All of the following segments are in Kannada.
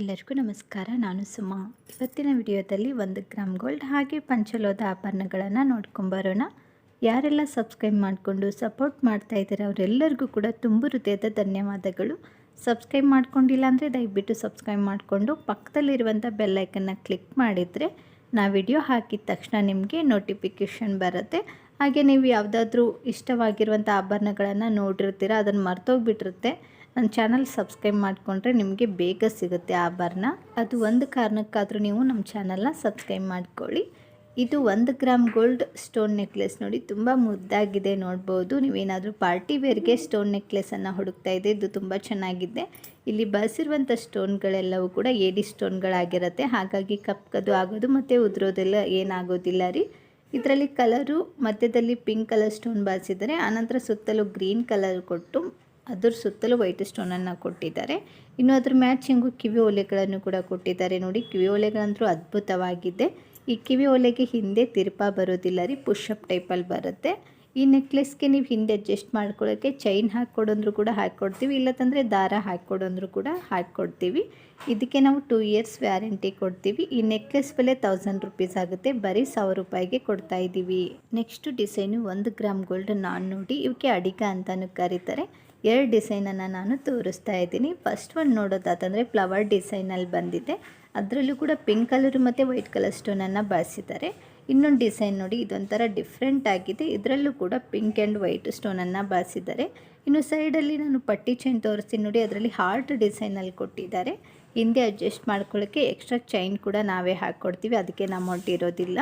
ಎಲ್ಲರಿಗೂ ನಮಸ್ಕಾರ. ನಾನು ಸುಮಾ. ಇವತ್ತಿನ ವಿಡಿಯೋದಲ್ಲಿ ಒಂದು ಗ್ರಾಮ್ ಗೋಲ್ಡ್ ಹಾಗೆ ಪಂಚಲೋದ ಆಭರಣಗಳನ್ನು ನೋಡ್ಕೊಂಬರೋಣ ಯಾರೆಲ್ಲ ಸಬ್ಸ್ಕ್ರೈಬ್ ಮಾಡಿಕೊಂಡು ಸಪೋರ್ಟ್ ಮಾಡ್ತಾ ಇದ್ದಾರೆ ಅವರೆಲ್ಲರಿಗೂ ಕೂಡ ತುಂಬ ಹೃದಯದ ಧನ್ಯವಾದಗಳು. ಸಬ್ಸ್ಕ್ರೈಬ್ ಮಾಡ್ಕೊಂಡಿಲ್ಲ ಅಂದರೆ ದಯವಿಟ್ಟು ಸಬ್ಸ್ಕ್ರೈಬ್ ಮಾಡಿಕೊಂಡು ಪಕ್ಕದಲ್ಲಿರುವಂಥ ಬೆಲ್ಲೈಕನ್ನ ಕ್ಲಿಕ್ ಮಾಡಿದರೆ ನಾ ವಿಡಿಯೋ ಹಾಕಿದ ತಕ್ಷಣ ನಿಮಗೆ ನೋಟಿಫಿಕೇಷನ್ ಬರುತ್ತೆ. ಹಾಗೆ ನೀವು ಯಾವುದಾದ್ರೂ ಇಷ್ಟವಾಗಿರುವಂಥ ಆಭರಣಗಳನ್ನು ನೋಡಿರ್ತೀರ, ಅದನ್ನು ಮರ್ತೋಗ್ಬಿಟ್ಟಿರುತ್ತೆ ನನ್ನ ಚಾನಲ್ ಸಬ್ಸ್ಕ್ರೈಬ್ ಮಾಡಿಕೊಂಡ್ರೆ ನಿಮಗೆ ಬೇಗ ಸಿಗುತ್ತೆ ಆಭರಣ. ಅದು ಒಂದು ಕಾರಣಕ್ಕಾದರೂ ನೀವು ನಮ್ಮ ಚಾನಲ್ನ ಸಬ್ಸ್ಕ್ರೈಬ್ ಮಾಡ್ಕೊಳ್ಳಿ. ಇದು ಒಂದು ಗ್ರಾಮ್ ಗೋಲ್ಡ್ ಸ್ಟೋನ್ ನೆಕ್ಲೆಸ್ ನೋಡಿ ತುಂಬ ಮುದ್ದಾಗಿದೆ ನೋಡ್ಬೋದು. ನೀವೇನಾದರೂ ಪಾರ್ಟಿ ವೇರ್ಗೆ ಸ್ಟೋನ್ ನೆಕ್ಲೆಸನ್ನು ಹುಡುಕ್ತಾ ಇದೆ ಇದು ತುಂಬ ಚೆನ್ನಾಗಿದೆ. ಇಲ್ಲಿ ಬಳಸಿರುವಂಥ ಸ್ಟೋನ್ಗಳೆಲ್ಲವೂ ಕೂಡ ಏಡಿ ಸ್ಟೋನ್ಗಳಾಗಿರುತ್ತೆ ಹಾಗಾಗಿ ಕಪ್ಕದು ಆಗೋದು ಮತ್ತು ಉದುರೋದೆಲ್ಲ ಏನಾಗೋದಿಲ್ಲ ರೀ. ಇದರಲ್ಲಿ ಕಲರು ಮಧ್ಯದಲ್ಲಿ ಪಿಂಕ್ ಕಲರ್ ಸ್ಟೋನ್ ಬಳಸಿದ್ದಾರೆ. ಆನಂತರ ಸುತ್ತಲೂ ಗ್ರೀನ್ ಕಲರ್ ಕೊಟ್ಟು ಅದ್ರ ಸುತ್ತಲೂ ವೈಟ್ ಸ್ಟೋನನ್ನು ಕೊಟ್ಟಿದ್ದಾರೆ. ಇನ್ನು ಅದ್ರ ಮ್ಯಾಚಿಂಗು ಕಿವಿ ಓಲೆಗಳನ್ನು ಕೂಡ ಕೊಟ್ಟಿದ್ದಾರೆ ನೋಡಿ. ಕಿವಿ ಓಲೆಗಳಂತೂ ಅದ್ಭುತವಾಗಿದೆ. ಈ ಕಿವಿ ಓಲೆಗೆ ಹಿಂದೆ ತಿರುಪ ಬರೋದಿಲ್ಲ ರೀ ಪುಷಪ್ ಟೈಪಲ್ಲಿ ಬರುತ್ತೆ. ಈ ನೆಕ್ಲೆಸ್ಗೆ ನೀವು ಹಿಂದೆ ಅಡ್ಜಸ್ಟ್ ಮಾಡ್ಕೊಳ್ಳೋಕ್ಕೆ ಚೈನ್ ಹಾಕ್ಕೊಡಂದ್ರು ಕೂಡ ಹಾಕ್ಕೊಡ್ತೀವಿ ಇಲ್ಲತಂದರೆ ದಾರ ಹಾಕ್ಕೊಡಂದ್ರು ಕೂಡ ಹಾಕ್ಕೊಡ್ತೀವಿ. ಇದಕ್ಕೆ ನಾವು ಟೂ ಇಯರ್ಸ್ ವ್ಯಾರಂಟಿ ಕೊಡ್ತೀವಿ. ಈ ನೆಕ್ಲೆಸ್ ಬೆಲೆ ತೌಸಂಡ್ ರುಪೀಸ್ ಆಗುತ್ತೆ. ಬರೀ ಸಾವಿರ ರೂಪಾಯಿಗೆ ಕೊಡ್ತಾ ಇದ್ದೀವಿ. ನೆಕ್ಸ್ಟ್ ಡಿಸೈನು ಒಂದು ಗ್ರಾಮ್ ಗೋಲ್ಡ್ ನಾನು ನೋಡಿ ಇವಕ್ಕೆ ಅಡಿಗ ಅಂತಲೂ ಕರೀತಾರೆ. ಎರಡು ಡಿಸೈನನ್ನು ನಾನು ತೋರಿಸ್ತಾ ಇದ್ದೀನಿ. ಫಸ್ಟ್ ಒಂದು ನೋಡೋದಾತಂದರೆ ಫ್ಲವರ್ ಡಿಸೈನಲ್ಲಿ ಬಂದಿದೆ. ಅದರಲ್ಲೂ ಕೂಡ ಪಿಂಕ್ ಕಲರ್ ಮತ್ತು ವೈಟ್ ಕಲರ್ ಸ್ಟೋನನ್ನು ಬಳಸಿದ್ದಾರೆ. ಇನ್ನೊಂದು ಡಿಸೈನ್ ನೋಡಿ, ಇದೊಂಥರ ಡಿಫ್ರೆಂಟ್ ಆಗಿದೆ. ಇದರಲ್ಲೂ ಕೂಡ ಪಿಂಕ್ ಆ್ಯಂಡ್ ವೈಟ್ ಸ್ಟೋನನ್ನು ಬಳಸಿದ್ದಾರೆ. ಇನ್ನು ಸೈಡಲ್ಲಿ ನಾನು ಪಟ್ಟಿ ಚೈನ್ ತೋರಿಸ್ತೀನಿ ನೋಡಿ, ಅದರಲ್ಲಿ ಹಾರ್ಟ್ ಡಿಸೈನಲ್ಲಿ ಕೊಟ್ಟಿದ್ದಾರೆ. ಹಿಂದೆ ಅಡ್ಜಸ್ಟ್ ಮಾಡ್ಕೊಳ್ಳೋಕ್ಕೆ ಎಕ್ಸ್ಟ್ರಾ ಚೈನ್ ಕೂಡ ನಾವೇ ಹಾಕ್ಕೊಡ್ತೀವಿ, ಅದಕ್ಕೆ ಅಮೌಂಟ್ ಇರೋದಿಲ್ಲ.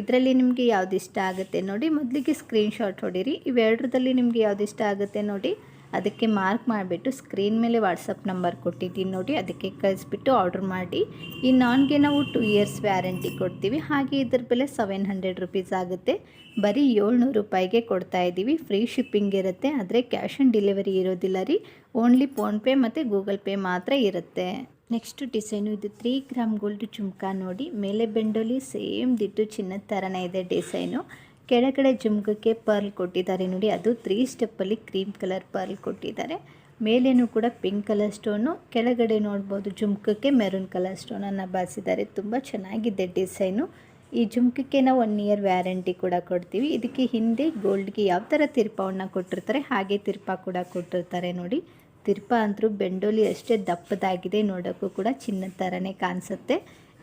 ಇದರಲ್ಲಿ ನಿಮಗೆ ಯಾವ್ದು ಇಷ್ಟ ಆಗುತ್ತೆ ನೋಡಿ, ಮೊದಲಿಗೆ ಸ್ಕ್ರೀನ್ಶಾಟ್ ಹೊಡಿರಿ. ಇವೆರಡರಲ್ಲಿ ನಿಮಗೆ ಯಾವ್ದು ಇಷ್ಟ ಆಗುತ್ತೆ ನೋಡಿ ಅದಕ್ಕೆ ಮಾರ್ಕ್ ಮಾಡಿಬಿಟ್ಟು ಸ್ಕ್ರೀನ್ ಮೇಲೆ ವಾಟ್ಸಪ್ ನಂಬರ್ ಕೊಟ್ಟಿದ್ದೀನಿ ನೋಡಿ, ಅದಕ್ಕೆ ಕಳಿಸ್ಬಿಟ್ಟು ಆರ್ಡ್ರ್ ಮಾಡಿ. ಈ ನಾನ್ಗೆ ನಾವು ಟೂ ಇಯರ್ಸ್ ವ್ಯಾರಂಟಿ ಕೊಡ್ತೀವಿ. ಹಾಗೆ ಇದ್ರ ಬೆಲೆ ಸೆವೆನ್ ಹಂಡ್ರೆಡ್ ರುಪೀಸ್ ಆಗುತ್ತೆ. ಬರೀ ಏಳ್ನೂರು ರೂಪಾಯಿಗೆ ಕೊಡ್ತಾ ಇದ್ದೀವಿ. ಫ್ರೀ ಶಿಪ್ಪಿಂಗ್ ಇರುತ್ತೆ, ಆದರೆ ಕ್ಯಾಶ್ ಆನ್ ಡೆಲಿವರಿ ಇರೋದಿಲ್ಲ ರೀ. ಓನ್ಲಿ ಫೋನ್ಪೇ ಮತ್ತು ಗೂಗಲ್ ಪೇ ಮಾತ್ರ ಇರುತ್ತೆ. ನೆಕ್ಸ್ಟ್ ಡಿಸೈನು ಇದು ತ್ರೀ ಗ್ರಾಮ್ ಗೋಲ್ಡ್ ಚುಮ್ಕಾ ನೋಡಿ. ಮೇಲೆ ಬೆಂಡೋಲಿ ಸೇಮ್ ದಿಟ್ಟು ಚಿನ್ನದ ಥರನೇ ಇದೆ ಡಿಸೈನು ಕೆಳಗಡೆ ಜುಮ್ಗಕ್ಕೆ ಪರ್ಲ್ ಕೊಟ್ಟಿದ್ದಾರೆ ನೋಡಿ. ಅದು ತ್ರೀ ಸ್ಟೆಪ್ಪಲ್ಲಿ ಕ್ರೀಮ್ ಕಲರ್ ಪರ್ಲ್ ಕೊಟ್ಟಿದ್ದಾರೆ. ಮೇಲೇನು ಕೂಡ ಪಿಂಕ್ ಕಲರ್ ಸ್ಟೋನು ಕೆಳಗಡೆ ನೋಡ್ಬೋದು ಜುಮ್ಕಕ್ಕೆ ಮೆರೂನ್ ಕಲರ್ ಸ್ಟೋನನ್ನು ಬಳಸಿದ್ದಾರೆ ತುಂಬ ಚೆನ್ನಾಗಿದೆ ಡಿಸೈನು ಈ ಜುಮ್ಕಕ್ಕೆ ನಾವು ಒನ್ ಇಯರ್ ವ್ಯಾರಂಟಿ ಕೂಡ ಕೊಡ್ತೀವಿ. ಇದಕ್ಕೆ ಹಿಂದೆ ಗೋಲ್ಡ್ಗೆ ಯಾವ ಥರ ತಿರ್ಪವನ್ನು ಕೊಟ್ಟಿರ್ತಾರೆ, ಹಾಗೆ ತಿರ್ಪ ಕೂಡ ಕೊಟ್ಟಿರ್ತಾರೆ ನೋಡಿ. ತಿರ್ಪ ಅಂತರೂ ಬೆಂಡೋಲಿ ಅಷ್ಟೇ ದಪ್ಪದಾಗಿದೆ, ನೋಡೋಕ್ಕೂ ಕೂಡ ಚಿನ್ನದ ಥರನೇ ಕಾಣಿಸುತ್ತೆ.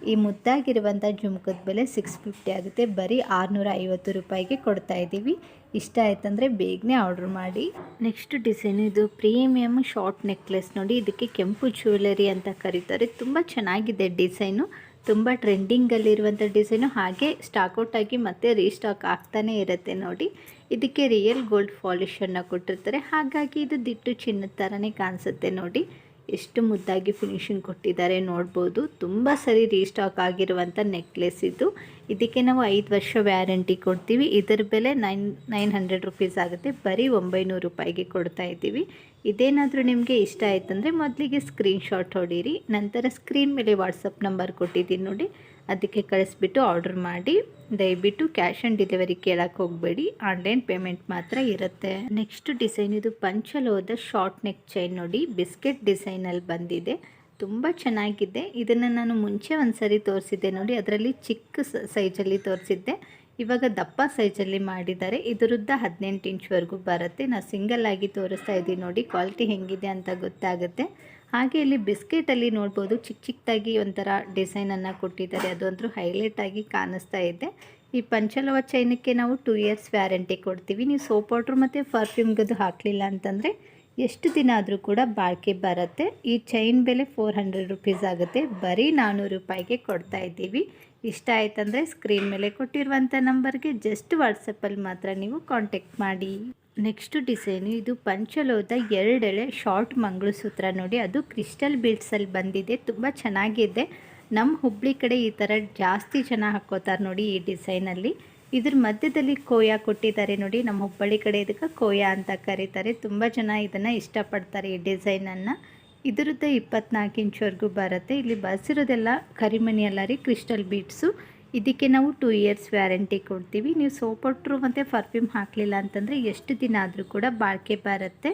ಈ ಮುದ್ದಾಗಿರುವಂಥ ಜುಮ್ಕದ ಬೆಲೆ ಸಿಕ್ಸ್ ಫಿಫ್ಟಿ ಆಗುತ್ತೆ. ಬರೀ ಆರುನೂರ ಐವತ್ತು ರೂಪಾಯಿಗೆ ಕೊಡ್ತಾ ಇದ್ದೀವಿ. ಇಷ್ಟ ಆಯ್ತಂದರೆ ಬೇಗನೆ ಆರ್ಡ್ರ್ ಮಾಡಿ. ನೆಕ್ಸ್ಟ್ ಡಿಸೈನ್ ಇದು ಪ್ರೀಮಿಯಮ್ ಶಾರ್ಟ್ ನೆಕ್ಲೆಸ್ ನೋಡಿ. ಇದಕ್ಕೆ ಕೆಂಪು ಜ್ಯುವೆಲರಿ ಅಂತ ಕರೀತಾರೆ. ತುಂಬ ಚೆನ್ನಾಗಿದೆ ಡಿಸೈನು ತುಂಬ ಟ್ರೆಂಡಿಂಗಲ್ಲಿರುವಂಥ ಡಿಸೈನು ಹಾಗೆ ಸ್ಟಾಕ್ಔಟ್ ಆಗಿ ಮತ್ತೆ ರೀಸ್ಟಾಕ್ ಆಗ್ತಾನೆ ಇರುತ್ತೆ ನೋಡಿ. ಇದಕ್ಕೆ ರಿಯಲ್ ಗೋಲ್ಡ್ ಪಾಲಿಷನ್ನು ಕೊಟ್ಟಿರ್ತಾರೆ. ಹಾಗಾಗಿ ಇದು ದಿಟ್ಟು ಚಿನ್ನದ ಥರನೇ ಕಾಣಿಸುತ್ತೆ ನೋಡಿ. ಎಷ್ಟು ಮುದ್ದಾಗಿ ಫಿನಿಶಿಂಗ್ ಕೊಟ್ಟಿದ್ದಾರೆ ನೋಡ್ಬೋದು. ತುಂಬ ಸರಿ ರೀಸ್ಟಾಕ್ ಆಗಿರುವಂಥ ನೆಕ್ಲೆಸ್ ಇದು. ಇದಕ್ಕೆ ನಾವು ಐದು ವರ್ಷ ವ್ಯಾರಂಟಿ ಕೊಡ್ತೀವಿ. ಇದರ ಬೆಲೆ ನೈನ್ ನೈನ್ ಹಂಡ್ರೆಡ್ ರುಪೀಸ್ ಆಗುತ್ತೆ. ಬರೀ ಒಂಬೈನೂರು ರೂಪಾಯಿಗೆ ಕೊಡ್ತಾ ಇದ್ದೀವಿ. ಇದೇನಾದರೂ ನಿಮಗೆ ಇಷ್ಟ ಆಯ್ತಂದರೆ ಮೊದಲಿಗೆ ಸ್ಕ್ರೀನ್ಶಾಟ್ ಹೊಡೀರಿ. ನಂತರ ಸ್ಕ್ರೀನ್ ಮೇಲೆ ವಾಟ್ಸಪ್ ನಂಬರ್ ಕೊಟ್ಟಿದ್ದೀನಿ ನೋಡಿ. ಅದಕ್ಕೆ ಕಳಿಸ್ಬಿಟ್ಟು ಆರ್ಡರ್ ಮಾಡಿ. ದಯವಿಟ್ಟು ಕ್ಯಾಶ್ ಆನ್ ಡೆಲಿವರಿ ಕೇಳಕ್ಕೆ ಹೋಗಬೇಡಿ. ಆನ್ಲೈನ್ ಪೇಮೆಂಟ್ ಮಾತ್ರ ಇರುತ್ತೆ. ನೆಕ್ಸ್ಟ್ ಡಿಸೈನ್ ಇದು ಪಂಚಲೋದ ಶಾರ್ಟ್ ನೆಕ್ ಚೈನ್ ನೋಡಿ. ಬಿಸ್ಕೆಟ್ ಡಿಸೈನಲ್ಲಿ ಬಂದಿದೆ. ತುಂಬ ಚೆನ್ನಾಗಿದೆ. ಇದನ್ನು ನಾನು ಮುಂಚೆ ಒಂದು ಸರಿ ತೋರಿಸಿದ್ದೆ ನೋಡಿ. ಅದರಲ್ಲಿ ಚಿಕ್ಕ ಸೈಜಲ್ಲಿ ತೋರಿಸಿದ್ದೆ. ಇವಾಗ ದಪ್ಪ ಸೈಜಲ್ಲಿ ಮಾಡಿದ್ದಾರೆ. ಇದರದ್ದು ಹದಿನೆಂಟು ಇಂಚ್ವರೆಗೂ ಬರುತ್ತೆ. ನಾನು ಸಿಂಗಲ್ ಆಗಿ ತೋರಿಸ್ತಾ ಇದ್ದೀನಿ ನೋಡಿ ಕ್ವಾಲಿಟಿ ಹೆಂಗಿದೆ ಅಂತ ಗೊತ್ತಾಗುತ್ತೆ. ಹಾಗೆ ಇಲ್ಲಿ ಬಿಸ್ಕೆಟಲ್ಲಿ ನೋಡ್ಬೋದು ಚಿಕ್ಕ ಚಿಕ್ಕದಾಗಿ ಒಂಥರ ಡಿಸೈನನ್ನು ಕೊಟ್ಟಿದ್ದಾರೆ. ಅದು ಹೈಲೈಟಾಗಿ ಕಾಣಿಸ್ತಾ ಇದೆ. ಈ ಪಂಚಲವ ಚೈನಕ್ಕೆ ನಾವು ಟೂ ಇಯರ್ಸ್ ವ್ಯಾರಂಟಿ ಕೊಡ್ತೀವಿ. ನೀವು ಸೋಪ್ ಪೌಡ್ರ್ ಮತ್ತು ಪರ್ಫ್ಯೂಮ್ಗದು ಹಾಕಲಿಲ್ಲ ಅಂತಂದರೆ ಎಷ್ಟು ದಿನ ಆದರೂ ಕೂಡ ಬಾಳಿಕೆ ಬರುತ್ತೆ. ಈ ಚೈನ್ ಬೆಲೆ ಫೋರ್ ಹಂಡ್ರೆಡ್ ರುಪೀಸ್ ಆಗುತ್ತೆ. ಬರೀ ನಾನ್ನೂರು ರೂಪಾಯಿಗೆ ಕೊಡ್ತಾ ಇದ್ದೀವಿ. ಇಷ್ಟ ಆಯ್ತಂದರೆ ಸ್ಕ್ರೀನ್ ಮೇಲೆ ಕೊಟ್ಟಿರುವಂಥ ನಂಬರ್ಗೆ ಜಸ್ಟ್ ವಾಟ್ಸಪ್ಪಲ್ಲಿ ಮಾತ್ರ ನೀವು ಕಾಂಟ್ಯಾಕ್ಟ್ ಮಾಡಿ. ನೆಕ್ಸ್ಟ್ ಡಿಸೈನು ಇದು ಪಂಚಲೋದ ಎರಡೆಳೆ ಶಾರ್ಟ್ ಮಂಗಳಸೂತ್ರ ನೋಡಿ, ಅದು ಕ್ರಿಸ್ಟಲ್ ಬೀಡ್ಸಲ್ಲಿ ಬಂದಿದೆ, ತುಂಬ ಚೆನ್ನಾಗಿದೆ. ನಮ್ಮ ಹುಬ್ಳಿ ಕಡೆ ಈ ಥರ ಜಾಸ್ತಿ ಜನ ಹಾಕೋತಾರೆ ನೋಡಿ ಈ ಡಿಸೈನಲ್ಲಿ ಇದ್ರ ಮಧ್ಯದಲ್ಲಿ ಕೋಯ ಕೊಟ್ಟಿದ್ದಾರೆ ನೋಡಿ ನಮ್ಮ ಹುಬ್ಬಳ್ಳಿ ಕಡೆ ಇದಕ್ಕೆ ಕೋಯ ಅಂತ ಕರೀತಾರೆ. ತುಂಬ ಜನ ಇದನ್ನು ಇಷ್ಟಪಡ್ತಾರೆ ಈ ಡಿಸೈನನ್ನು ಇದರದ್ದು ಇಪ್ಪತ್ನಾಲ್ಕು ಇಂಚ್ವರೆಗೂ ಬರುತ್ತೆ. ಇಲ್ಲಿ ಬಸಿರೋದೆಲ್ಲ ಕರಿಮಣಿ ಅಲ್ಲ ರೀ, ಕ್ರಿಸ್ಟಲ್ ಬೀಟ್ಸು. ಇದಕ್ಕೆ ನಾವು ಟೂ ಇಯರ್ಸ್ ವ್ಯಾರಂಟಿ ಕೊಡ್ತೀವಿ. ನೀವು ಸೋಪೊಟ್ರು ಮತ್ತು ಪರ್ಫ್ಯೂಮ್ ಹಾಕಲಿಲ್ಲ ಅಂತಂದರೆ ಎಷ್ಟು ದಿನ ಆದರೂ ಕೂಡ ಬಾಳಿಕೆ ಬರುತ್ತೆ.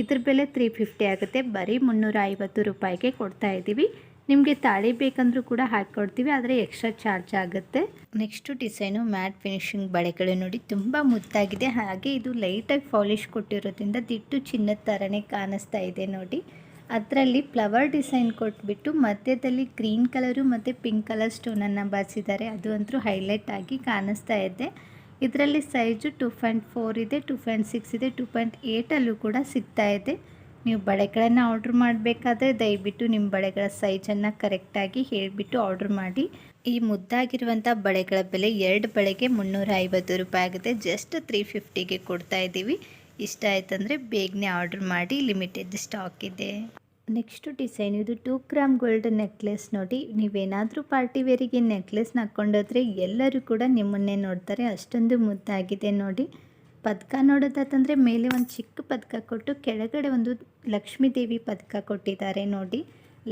ಇದ್ರ ಬೆಲೆ ತ್ರೀ ಫಿಫ್ಟಿ ಆಗುತ್ತೆ. ಬರೀ ಮುನ್ನೂರ ಐವತ್ತು ರೂಪಾಯಿಗೆ ಕೊಡ್ತಾ ಇದ್ದೀವಿ. ನಿಮಗೆ ತಾಳಿ ಬೇಕಂದ್ರೂ ಕೂಡ ಹಾಕ್ಕೊಡ್ತೀವಿ, ಆದರೆ ಎಕ್ಸ್ಟ್ರಾ ಚಾರ್ಜ್ ಆಗುತ್ತೆ. ನೆಕ್ಸ್ಟು ಡಿಸೈನು ಮ್ಯಾಟ್ ಫಿನಿಶಿಂಗ್ ಬಳೆಗಳು ನೋಡಿ, ತುಂಬ ಮುದ್ದಾಗಿದೆ. ಹಾಗೆ ಇದು ಲೈಟಾಗಿ ಪಾಲಿಶ್ ಕೊಟ್ಟಿರೋದ್ರಿಂದ ದಿಟ್ಟು ಚಿನ್ನದ ಥರನೇ ಕಾಣಿಸ್ತಾ ಇದೆ ನೋಡಿ. ಅದರಲ್ಲಿ ಫ್ಲವರ್ ಡಿಸೈನ್ ಕೊಟ್ಬಿಟ್ಟು ಮಧ್ಯದಲ್ಲಿ ಗ್ರೀನ್ ಕಲರು ಮತ್ತು ಪಿಂಕ್ ಕಲರ್ ಸ್ಟೋನನ್ನು ಬಾರಿಸಿದ್ದಾರೆ. ಅದು ಅಂತೂ ಹೈಲೈಟ್ ಆಗಿ ಕಾಣಿಸ್ತಾ ಇದೆ. ಇದರಲ್ಲಿ ಸೈಜು ಟು ಪಾಯಿಂಟ್ ಫೋರ್ ಇದೆ, ಟು ಪಾಯಿಂಟ್ ಸಿಕ್ಸ್ ಇದೆ, ಟು ಪಾಯಿಂಟ್ ಏಯ್ಟಲ್ಲೂ ಕೂಡ ಸಿಗ್ತಾ ಇದೆ. ನೀವು ಬಳೆಗಳನ್ನು ಆರ್ಡ್ರ್ ಮಾಡಬೇಕಾದ್ರೆ ದಯವಿಟ್ಟು ನಿಮ್ಮ ಬಳೆಗಳ ಸೈಜನ್ನು ಕರೆಕ್ಟಾಗಿ ಹೇಳಿಬಿಟ್ಟು ಆರ್ಡ್ರ್ ಮಾಡಿ. ಈ ಮುದ್ದಾಗಿರುವಂಥ ಬಳೆಗಳ ಬೆಲೆ ಎರಡು ಬಳೆಗೆ ಮುನ್ನೂರ ಐವತ್ತು ರೂಪಾಯಿ ಆಗುತ್ತೆ. ಜಸ್ಟ್ ತ್ರೀ ಫಿಫ್ಟಿಗೆ ಕೊಡ್ತಾ ಇದ್ದೀವಿ. ಇಷ್ಟ ಆಯ್ತಂದರೆ ಬೇಗನೆ ಆರ್ಡ್ರ್ ಮಾಡಿ ಲಿಮಿಟೆಡ್ ಸ್ಟಾಕ್ ಇದೆ. ನೆಕ್ಸ್ಟು ಡಿಸೈನ್ ಇದು ಟೂ ಗ್ರಾಮ್ ಗೋಲ್ಡ್ ನೆಕ್ಲೆಸ್ ನೋಡಿ. ನೀವೇನಾದರೂ ಪಾರ್ಟಿ ವೇರಿಗೆ ನೆಕ್ಲೆಸ್ನ ಹಾಕ್ಕೊಂಡೋದ್ರೆ ಎಲ್ಲರೂ ಕೂಡ ನಿಮ್ಮನ್ನೇ ನೋಡ್ತಾರೆ. ಅಷ್ಟೊಂದು ಮುದ್ದಾಗಿದೆ ನೋಡಿ. ಪದಕ ನೋಡೋದಾತಂದರೆ ಮೇಲೆ ಒಂದು ಚಿಕ್ಕ ಪದಕ ಕೊಟ್ಟು ಕೆಳಗಡೆ ಒಂದು ಲಕ್ಷ್ಮೀ ದೇವಿ ಪದಕ ಕೊಟ್ಟಿದ್ದಾರೆ ನೋಡಿ.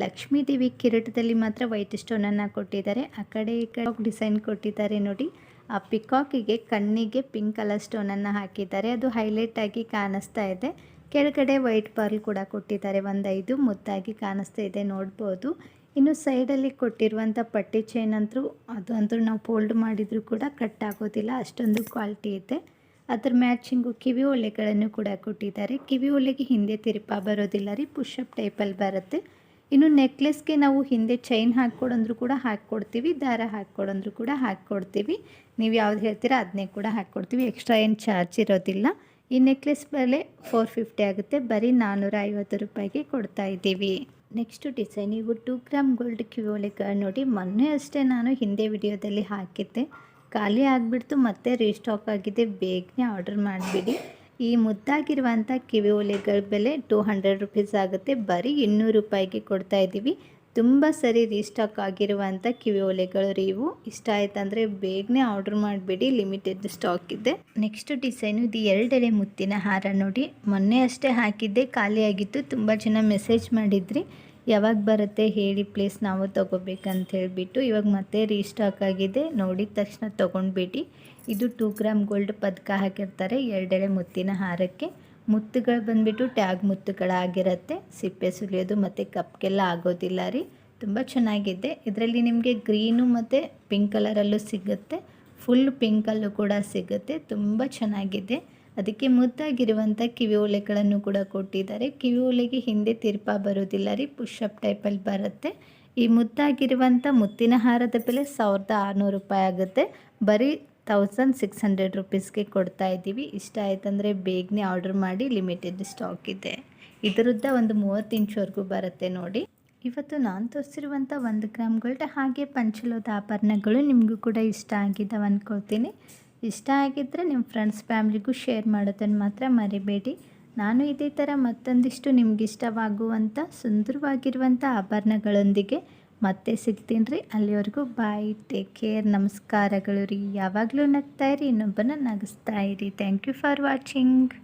ಲಕ್ಷ್ಮೀ ದೇವಿ ಕಿರೀಟದಲ್ಲಿ ಮಾತ್ರ ವೈಟ್ ಸ್ಟೋನನ್ನು ಕೊಟ್ಟಿದ್ದಾರೆ. ಆ ಕಡೆ ಈ ಕಡೆ ಡಿಸೈನ್ ಕೊಟ್ಟಿದ್ದಾರೆ ನೋಡಿ. ಆ ಪಿಕಾಕಿಗೆ ಕಣ್ಣಿಗೆ ಪಿಂಕ್ ಕಲರ್ ಸ್ಟೋನನ್ನು ಹಾಕಿದ್ದಾರೆ. ಅದು ಹೈಲೈಟ್ ಆಗಿ ಕಾಣಿಸ್ತಾ ಇದೆ. ಕೆಳಗಡೆ ವೈಟ್ ಪರ್ಲ್ ಕೂಡ ಕೊಟ್ಟಿದ್ದಾರೆ. ಒಂದು ಐದು ಮುದ್ದಾಗಿ ಕಾಣಿಸ್ತಾ ಇದೆ ನೋಡ್ಬೋದು. ಇನ್ನು ಸೈಡಲ್ಲಿ ಕೊಟ್ಟಿರುವಂಥ ಪಟ್ಟಿ ಚೈನ್ ಅಂತೂ ಅದು ಅಂತೂ ನಾವು ಫೋಲ್ಡ್ ಮಾಡಿದರೂ ಕೂಡ ಕಟ್ ಆಗೋದಿಲ್ಲ. ಅಷ್ಟೊಂದು ಕ್ವಾಲಿಟಿ ಇದೆ. ಅದರ ಮ್ಯಾಚಿಂಗು ಕಿವಿ ಒಲೆಗಳನ್ನು ಕೂಡ ಕೊಟ್ಟಿದ್ದಾರೆ. ಕಿವಿ ಒಲೆಗೆ ಹಿಂದೆ ತಿರುಪಾ ಬರೋದಿಲ್ಲ ರೀ. ಪುಷಪ್ ಟೈಪಲ್ಲಿ ಬರುತ್ತೆ. ಇನ್ನು ನೆಕ್ಲೆಸ್ಗೆ ನಾವು ಹಿಂದೆ ಚೈನ್ ಹಾಕ್ಕೊಡಂದ್ರೂ ಕೂಡ ಹಾಕ್ಕೊಡ್ತೀವಿ, ದಾರ ಹಾಕ್ಕೊಡಂದ್ರೂ ಕೂಡ ಹಾಕ್ಕೊಡ್ತೀವಿ. ನೀವು ಯಾವ್ದು ಹೇಳ್ತೀರಾ ಅದನ್ನೇ ಕೂಡ ಹಾಕ್ಕೊಡ್ತೀವಿ ಎಕ್ಸ್ಟ್ರಾ ಏನು ಚಾರ್ಜ್ ಇರೋದಿಲ್ಲ. ಈ ನೆಕ್ಲೆಸ್ ಬೆಲೆ ಫೋರ್ ಫಿಫ್ಟಿ ಆಗುತ್ತೆ, ಬರೀ ನಾನ್ನೂರ ಐವತ್ತು ರೂಪಾಯಿಗೆ ಕೊಡ್ತಾ ಇದ್ದೀವಿ. ನೆಕ್ಸ್ಟು ಡಿಸೈನ್ ಇವು ಟೂ ಗ್ರಾಮ್ ಗೋಲ್ಡ್ ಕ್ಯೂಲಿಕ ನೋಡಿ, ಮೊನ್ನೆ ಅಷ್ಟೇ ನಾನು ಹಿಂದೆ ವಿಡಿಯೋದಲ್ಲಿ ಹಾಕಿದ್ದೆ. ಖಾಲಿ ಆಗಿಬಿಡ್ತು, ಮತ್ತೆ ರೀಸ್ಟಾಕ್ ಆಗಿದೆ, ಬೇಗನೆ ಆರ್ಡರ್ ಮಾಡಿಬಿಡಿ. ಈ ಮುದ್ದಾಗಿರುವಂಥ ಕಿವಿ ಒಲೆಗಳ ಬೆಲೆ ಟೂ ಹಂಡ್ರೆಡ್ ರುಪೀಸ್ ಆಗುತ್ತೆ. ಬರೀ ಇನ್ನೂರು ರೂಪಾಯಿಗೆ ಕೊಡ್ತಾ ಇದ್ದೀವಿ. ತುಂಬ ಸರಿ ರೀಸ್ಟಾಕ್ ಆಗಿರುವಂಥ ಕಿವಿ ಒಲೆಗಳು ರೀ ಇವು. ಇಷ್ಟ ಆಯ್ತಂದರೆ ಬೇಗನೆ ಆರ್ಡರ್ ಮಾಡಿಬಿಡಿ. ಲಿಮಿಟೆಡ್ ಸ್ಟಾಕ್ ಇದೆ. ನೆಕ್ಸ್ಟ್ ಡಿಸೈನು, ಇದು ಎರಡೆಳೆ ಮುತ್ತಿನ ಹಾರ ನೋಡಿ. ಮೊನ್ನೆ ಅಷ್ಟೇ ಹಾಕಿದ್ದೆ ಖಾಲಿಯಾಗಿತ್ತು ತುಂಬ ಜನ ಮೆಸೇಜ್ ಮಾಡಿದ್ರಿ. ಯಾವಾಗ ಬರುತ್ತೆ ಹೇಳಿ ಪ್ಲೇಸ್ ನಾವು ತೊಗೋಬೇಕಂತ ಹೇಳಿಬಿಟ್ಟು ಇವಾಗ ಮತ್ತೆ ರೀಸ್ಟಾಕ್ ಆಗಿದೆ. ನೋಡಿದ ತಕ್ಷಣ ತೊಗೊಂಡ್ಬಿಟ್ಟು ಇದು ಟೂ ಗ್ರಾಮ್ ಗೋಲ್ಡ್ ಪದಕ ಹಾಕಿರ್ತಾರೆ. ಎರಡೆಳೆ ಮುತ್ತಿನ ಹಾರಕ್ಕೆ. ಮುತ್ತುಗಳು ಬಂದುಬಿಟ್ಟು ಟ್ಯಾಗ್ ಮುತ್ತುಗಳಾಗಿರುತ್ತೆ. ಸಿಪ್ಪೆ ಸುಲಿಯೋದು ಮತ್ತು ಕಪ್ಗೆಲ್ಲ ಆಗೋದಿಲ್ಲ ರೀ. ತುಂಬ ಚೆನ್ನಾಗಿದೆ. ಇದರಲ್ಲಿ ನಿಮಗೆ ಗ್ರೀನು ಮತ್ತು ಪಿಂಕ್ ಕಲರಲ್ಲೂ ಸಿಗುತ್ತೆ. ಫುಲ್ ಪಿಂಕಲ್ಲೂ ಕೂಡ ಸಿಗುತ್ತೆ. ತುಂಬ ಚೆನ್ನಾಗಿದೆ. ಅದಕ್ಕೆ ಮುದ್ದಾಗಿರುವಂಥ ಕಿವಿ ಓಲೆಗಳನ್ನು ಕೂಡ ಕೊಟ್ಟಿದ್ದಾರೆ. ಕಿವಿ ಓಲೆಗೆ ಹಿಂದೆ ತಿರ್ಪ ಬರೋದಿಲ್ಲ ರೀ. ಪುಷಪ್ ಟೈಪಲ್ಲಿ ಬರುತ್ತೆ. ಈ ಮುದ್ದಾಗಿರುವಂಥ ಮುತ್ತಿನ ಹಾರದ ಬೆಲೆ ಸಾವಿರದ ಆರುನೂರು ರೂಪಾಯಿ ಆಗುತ್ತೆ. ಬರೀ ತೌಸಂಡ್ ಸಿಕ್ಸ್ ಹಂಡ್ರೆಡ್ ರುಪೀಸ್ಗೆ ಕೊಡ್ತಾ ಇದ್ದೀವಿ. ಇಷ್ಟ ಆಯ್ತಂದರೆ ಬೇಗನೆ ಆರ್ಡರ್ ಮಾಡಿ ಲಿಮಿಟೆಡ್ ಸ್ಟಾಕ್ ಇದೆ. ಇದರದ್ದ ಒಂದು ಮೂವತ್ತು ಇಂಚ್ವರೆಗೂ ಬರುತ್ತೆ ನೋಡಿ. ಇವತ್ತು ನಾನು ತೋರಿಸಿರುವಂಥ ಒಂದು ಗ್ರಾಮ್ ಗೋಲ್ಡ್ ಹಾಗೆ ಪಂಚಲೋದ ಆಭರಣಗಳು ನಿಮಗೂ ಕೂಡ ಇಷ್ಟ ಆಗಿದ್ದಾವೆ ಅಂದ್ಕೊಳ್ತೀನಿ ಇಷ್ಟ ಆಗಿದ್ದರೆ ನಿಮ್ಮ ಫ್ರೆಂಡ್ಸ್ ಫ್ಯಾಮ್ಲಿಗೂ ಶೇರ್ ಮಾಡೋದನ್ನು ಮಾತ್ರ ಮರಿಬೇಡಿ. ನಾನು ಇದೇ ಥರ ಮತ್ತೊಂದಿಷ್ಟು ನಿಮಗಿಷ್ಟವಾಗುವಂಥ ಸುಂದರವಾಗಿರುವಂಥ ಆಭರಣಗಳೊಂದಿಗೆ ಮತ್ತೆ ಸಿಗ್ತೀನಿ ರೀ. ಅಲ್ಲಿವರೆಗೂ ಬಾಯ್ ಟೇಕ್ ಕೇರ್ ನಮಸ್ಕಾರಗಳು ರೀ. ಯಾವಾಗಲೂ ನಗ್ತಾ ಇರಿ ಇನ್ನೊಬ್ಬನ ನಗಿಸ್ತಾ ಇರಿ. Thank you for watching